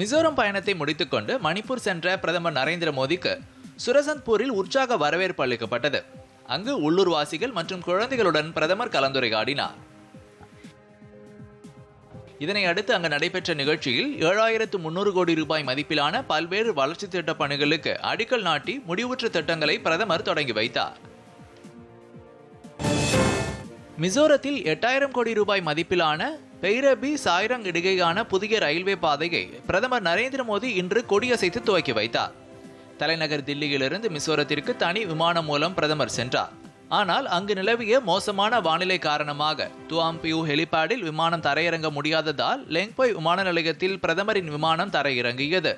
மிசோரம் பயணத்தை முடித்துக்கொண்டு மணிப்பூர் சென்ற பிரதமர் நரேந்திர மோடிக்கு சுரசந்த்பூரில் உற்சாக வரவேற்பு அளிக்கப்பட்டது. அங்கு உள்ளூர்வாசிகள் மற்றும் குழந்தைகளுடன் பிரதமர் கலந்துரையாடினார். இதனை அடுத்து அங்கு நடைபெற்ற நிகழ்ச்சியில் ஏழாயிரத்து முன்னூறு கோடி ரூபாய் மதிப்பிலான பல்வேறு வளர்ச்சி திட்ட பணிகளுக்கு அடிக்கல் நாட்டி முடிவுற்ற திட்டங்களை பிரதமர் தொடங்கி வைத்தார். மிசோரத்தில் எட்டாயிரம் கோடி ரூபாய் மதிப்பிலான பெய்ரபி சாய்ரங் இடையேயான புதிய ரயில்வே பாதையை பிரதமர் நரேந்திர மோடி இன்று கொடியசைத்து துவக்கி வைத்தார். தலைநகர் தில்லியிலிருந்து மிசோரத்திற்கு தனி விமானம் மூலம் பிரதமர் சென்றார். ஆனால் அங்கு நிலவிய மோசமான வானிலை காரணமாக துவாம்பியூ ஹெலிபேடில் விமானம் தரையிறங்க முடியாததால் லெங்போய் விமான நிலையத்தில் பிரதமரின் விமானம் தரையிறங்கியது.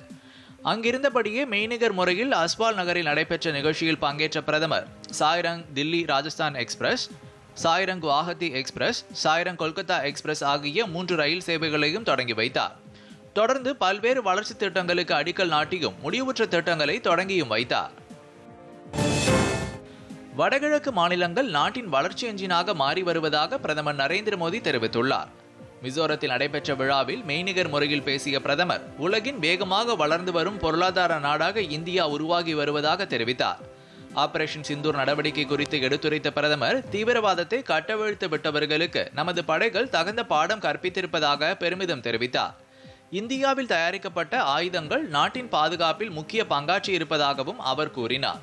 அங்கிருந்தபடியே மெய்நிகர் முறையில் அஸ்வால் நகரில் நடைபெற்ற நிகழ்ச்சியில் பங்கேற்ற பிரதமர் Sairang Delhi Rajasthan Express Sairang Guwahati Express Sairang Kolkata Express ஆகிய மூன்று ரயில் சேவைகளையும் தொடங்கி வைத்தார். தொடர்ந்து பல்வேறு வளர்ச்சி திட்டங்களுக்கு அடிக்கல் நாட்டியும் முடிவுற்ற திட்டங்களை தொடங்கியும் வைத்தார். வடகிழக்கு மாநிலங்கள் நாட்டின் வளர்ச்சி எஞ்சினாக மாறி வருவதாக பிரதமர் நரேந்திர மோடி தெரிவித்துள்ளார். மிசோரத்தில் நடைபெற்ற விழாவில் மெய்நிகர் முறையில் பேசிய பிரதமர் உலகின் வேகமாக வளர்ந்து வரும் பொருளாதார நாடாக இந்தியா உருவாகி வருவதாக தெரிவித்தார். ஆபரேஷன் சிந்தூர் நடவடிக்கை குறித்து எடுத்துரைத்த பிரதமர் தீவிரவாதத்தை கட்டவிழ்த்து விட்டவர்களுக்கு நமது படைகள் தகுந்த பாடம் கற்பித்திருப்பதாக பெருமிதம் தெரிவித்தார். இந்தியாவில் தயாரிக்கப்பட்ட ஆயுதங்கள் நாட்டின் பாதுகாப்பில் முக்கிய பங்காற்றி இருப்பதாகவும் அவர் கூறினார்.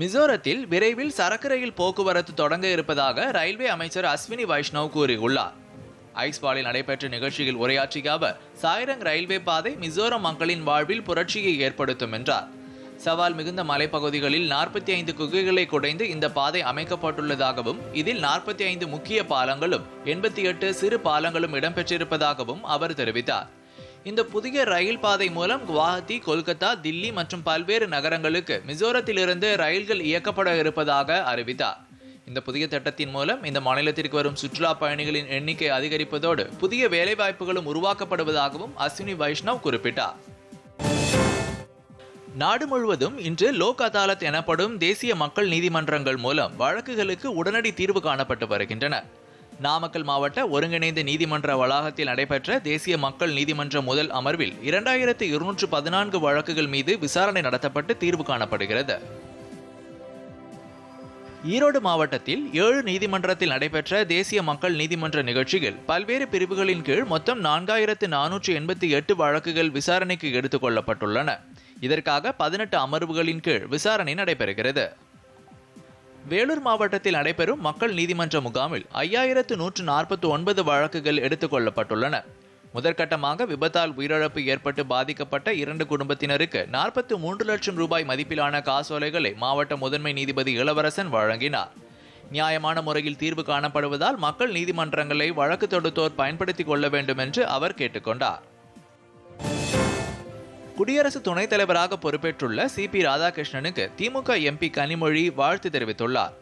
மிசோரத்தில் விரைவில் சரக்கு ரயில் போக்குவரத்து தொடங்க இருப்பதாக ரயில்வே அமைச்சர் அஸ்வினி வைஷ்ணவ் கூறியுள்ளார். ஐஸ்பாலில் நடைபெற்ற நிகழ்ச்சியில் உரையாற்றிய அவர் சாய்ரங் ரயில்வே பாதை மிசோரம் மக்களின் வாழ்வில் புரட்சியை ஏற்படுத்தும் என்றார். சவால் மிகுந்த மலைப்பகுதிகளில் நாற்பத்தி ஐந்து குகைகளை குடைந்து இந்த பாதை அமைக்கப்பட்டுள்ளதாகவும் இதில் நாற்பத்தி ஐந்து முக்கிய பாலங்களும் எண்பத்தி எட்டு சிறு பாலங்களும் இடம்பெற்றிருப்பதாகவும் அவர் தெரிவித்தார். இந்த புதிய ரயில் பாதை மூலம் குவாஹத்தி கொல்கத்தா தில்லி மற்றும் பல்வேறு நகரங்களுக்கு மிசோரத்திலிருந்து ரயில்கள் இயக்கப்பட இருப்பதாக அறிவித்தார். இந்த புதிய திட்டத்தின் மூலம் இந்த மாநிலத்திற்கு வரும் சுற்றுலா பயணிகளின் எண்ணிக்கை அதிகரிப்பதோடு புதிய வேலைவாய்ப்புகளும் உருவாக்கப்படுவதாகவும் அஸ்வினி வைஷ்ணவ் குறிப்பிட்டார். நாடு முழுவதும் இன்று லோக் அதாலத் எனப்படும் தேசிய மக்கள் நீதிமன்றங்கள் மூலம் வழக்குகளுக்கு உடனடி தீர்வு காணப்பட்டு வருகின்றன. நாமக்கல் மாவட்ட ஒருங்கிணைந்த நீதிமன்ற வளாகத்தில் நடைபெற்ற தேசிய மக்கள் நீதிமன்ற முதல் அமர்வில் இரண்டாயிரத்து இருநூற்று பதினான்கு வழக்குகள் மீது விசாரணை நடத்தப்பட்டு தீர்வு காணப்படுகிறது. ஈரோடு மாவட்டத்தில் ஏழு நீதிமன்றத்தில் நடைபெற்ற தேசிய மக்கள் நீதிமன்ற நிகழ்ச்சியில் பல்வேறு பிரிவுகளின் கீழ் மொத்தம் நான்காயிரத்து நானூற்று எண்பத்தி எட்டு வழக்குகள் விசாரணைக்கு எடுத்துக் கொள்ளப்பட்டுள்ளன. இதற்காக பதினெட்டு அமர்வுகளின் கீழ் விசாரணை நடைபெறுகிறது. வேலூர் மாவட்டத்தில் நடைபெறும் மக்கள் நீதிமன்ற முகாமில் ஐயாயிரத்து நூற்று நாற்பத்தி ஒன்பது வழக்குகள் எடுத்துக் கொள்ளப்பட்டுள்ளன. முதற்கட்டமாக விபத்தால் உயிரிழப்பு ஏற்பட்டு பாதிக்கப்பட்ட இரண்டு குடும்பத்தினருக்கு நாற்பத்தி மூன்று லட்சம் ரூபாய் மதிப்பிலான காசோலைகளை மாவட்ட முதன்மை நீதிபதி இளவரசன் வழங்கினார். நியாயமான முறையில் தீர்வு காணப்படுவதால் மக்கள் நீதிமன்றங்களை வழக்கு தொடுத்தோர் பயன்படுத்திக் கொள்ள வேண்டும் என்று அவர் கேட்டுக்கொண்டார் குடியரசு துணைத் தலைவராக பொறுப்பேற்றுள்ள சி பி ராதாகிருஷ்ணனுக்கு திமுக எம்பி கனிமொழி வாழ்த்து தெரிவித்துள்ளார்.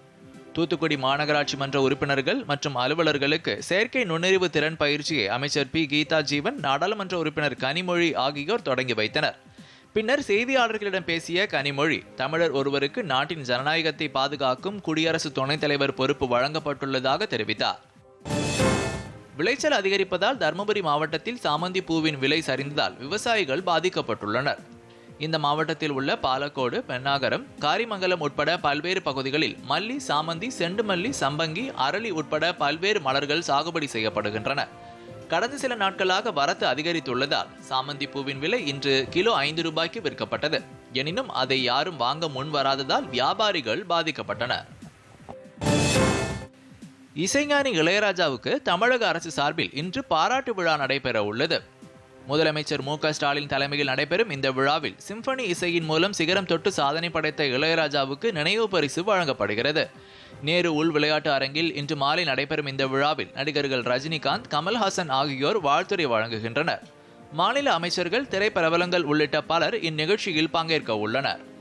தூத்துக்குடி மாநகராட்சி மன்ற உறுப்பினர்கள் மற்றும் அலுவலர்களுக்கு செயற்கை நுண்ணறிவு திறன் பயிற்சியை அமைச்சர் பி. கீதா ஜீவன் நாடாளுமன்ற உறுப்பினர் கனிமொழி ஆகியோர் தொடங்கி வைத்தனர். பின்னர் செய்தியாளர்களிடம் பேசிய கனிமொழி தமிழர் ஒருவருக்கு நாட்டின் ஜனநாயகத்தை பாதுகாக்கும் குடியரசு துணைத் தலைவர் பொறுப்பு வழங்கப்பட்டுள்ளதாக தெரிவித்தார். விளைச்சல் அதிகரிப்பதால் தருமபுரி மாவட்டத்தில் சாமந்தி பூவின் விலை சரிந்ததால் விவசாயிகள் பாதிக்கப்பட்டுள்ளனர். இந்த மாவட்டத்தில் உள்ள பாலக்கோடு பெண்ணாகரம் காரிமங்கலம் உட்பட பல்வேறு பகுதிகளில் மல்லி சாமந்தி செண்டுமல்லி சம்பங்கி அரளி உட்பட பல்வேறு மலர்கள் சாகுபடி செய்யப்படுகின்றன. கடந்த சில நாட்களாக வரத்து அதிகரித்துள்ளதால் சாமந்தி பூவின் விலை இன்று கிலோ ஐந்து ரூபாய்க்கு விற்கப்பட்டது. எனினும் அதை யாரும் வாங்க முன் வராததால் வியாபாரிகள் பாதிக்கப்பட்டனர். இசைஞானி இளையராஜாவுக்கு தமிழக அரசு சார்பில் இன்று பாராட்டு விழா நடைபெற உள்ளது. முதலமைச்சர் மு ஸ்டாலின் தலைமையில் நடைபெறும் இந்த விழாவில் சிம்பனி இசையின் மூலம் சிகரம் தொட்டு சாதனை படைத்த இளையராஜாவுக்கு நினைவு பரிசு வழங்கப்படுகிறது. நேரு உள் விளையாட்டு அரங்கில் இன்று மாலை நடைபெறும் இந்த விழாவில் நடிகர்கள் ரஜினிகாந்த் கமல்ஹாசன் ஆகியோர் வாழ்த்துரை வழங்குகின்றனர். மாநில அமைச்சர்கள் திரைப்பிரபலங்கள் உள்ளிட்ட பலர் இந்நிகழ்ச்சியில் பங்கேற்க உள்ளனர்.